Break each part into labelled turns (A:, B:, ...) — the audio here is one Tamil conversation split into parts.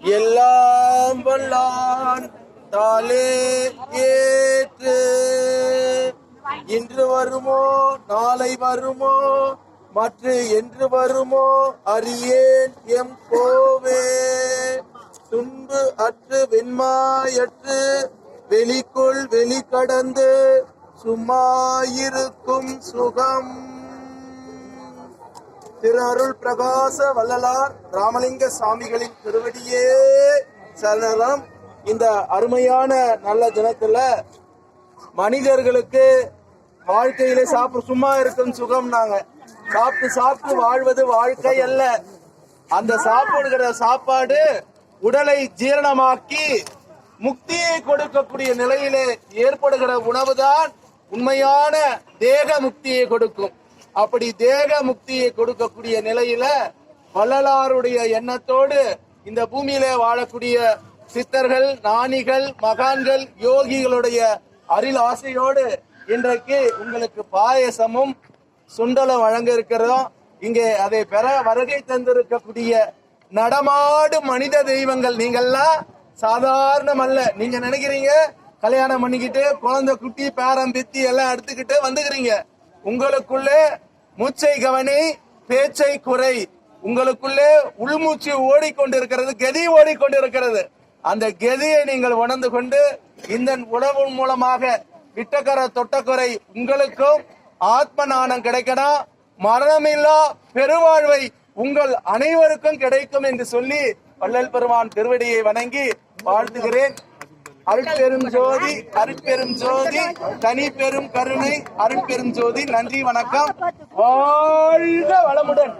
A: எல்லாம் வல்லான் தாலே ஏற்று. இன்று வருமோ நாளை வருமோ மற்ற என்று வருமோ அறியேன் எம் கோவே. துன்பு அற்று வெண்மாயற்று வெளிக்குள் வெளி கடந்து சும்மாயிருக்கும் சுகம். திரு அருள் பிரகாச வள்ளலார் ராமலிங்க சாமிகளின் திருவடியே. சரணம் இந்த அருமையான நல்ல தினத்துல மனிதர்களுக்கு வாழ்க்கையிலே சாப்பிட சும்மா இருக்கும் சுகம் நாங்க. சாப்பிட்டு சாப்பிட்டு வாழ்வது வாழ்க்கை அல்ல. அந்த சாப்பிடுகிற சாப்பாடு உடலை ஜீரணமாக்கி முக்தியை கொடுக்கக்கூடிய நிலையிலே ஏற்படுகிற உணவுதான் உண்மையான தேக முக்தியை கொடுக்கும். அப்படி தேக முக்தியை கொடுக்கக்கூடிய நிலையில வள்ளலாருடைய எண்ணத்தோடு இந்த பூமியில வாழக்கூடிய சித்தர்கள் ஞானிகள் மகான்கள் யோகிகளுடைய அருள் ஆசையோடு இன்றைக்கு உங்களுக்கு பாயசமும் சுண்டலம் வழங்க இருக்கிறோம். இங்கே அதை பெற வருகை தந்திருக்கக்கூடிய நடமாடு மனித தெய்வங்கள் நீங்கள்லாம் சாதாரணம் அல்ல நீங்க நினைக்கிறீங்க? கல்யாணம் பண்ணிக்கிட்டு குழந்தை குட்டி பேரம் பித்தி எல்லாம் எடுத்துக்கிட்டு வந்துக்கிறீங்க. உங்களுக்குள்ளே மூச்சை கவனி பேச்சை குறை. உங்களுக்குள்ளே உள்மூச்சு ஓடிக்கொண்டிருக்கிறது கெதி ஓடிக்கொண்டிருக்கிறது. அந்த கெதியை நீங்கள் உணர்ந்து கொண்டு இந்த உணவு மூலமாக விட்டக்கர தொட்டக்குறை உங்களுக்கும் ஆத்ம நாணம் கிடைக்கணும் மரணமில்லா பெருவாழ்வை உங்கள் அனைவருக்கும் கிடைக்கும் என்று சொல்லி வள்ளல் பெருமான் திருவடியை வணங்கி வாழ்த்துகிறேன். அருட்பெரும் ஜோதி அருட்பெரும் ஜோதி தனி பெரும் கருணை அருட்பெரும் ஜோதி நன்றி வணக்கம். வாழ்க வளமுடன்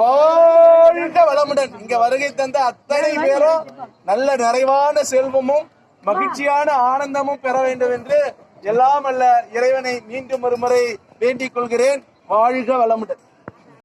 A: வாழ்க வளமுடன். இங்க வருகை தந்த அத்தனை பேரும் நல்ல நிறைவான செல்வமும் மகிழ்ச்சியான ஆனந்தமும் பெற வேண்டும் என்று எல்லாம் அல்ல இறைவனை மீண்டும் ஒருமுறை வேண்டிக் கொள்கிறேன். வாழ்க வளமுடன்.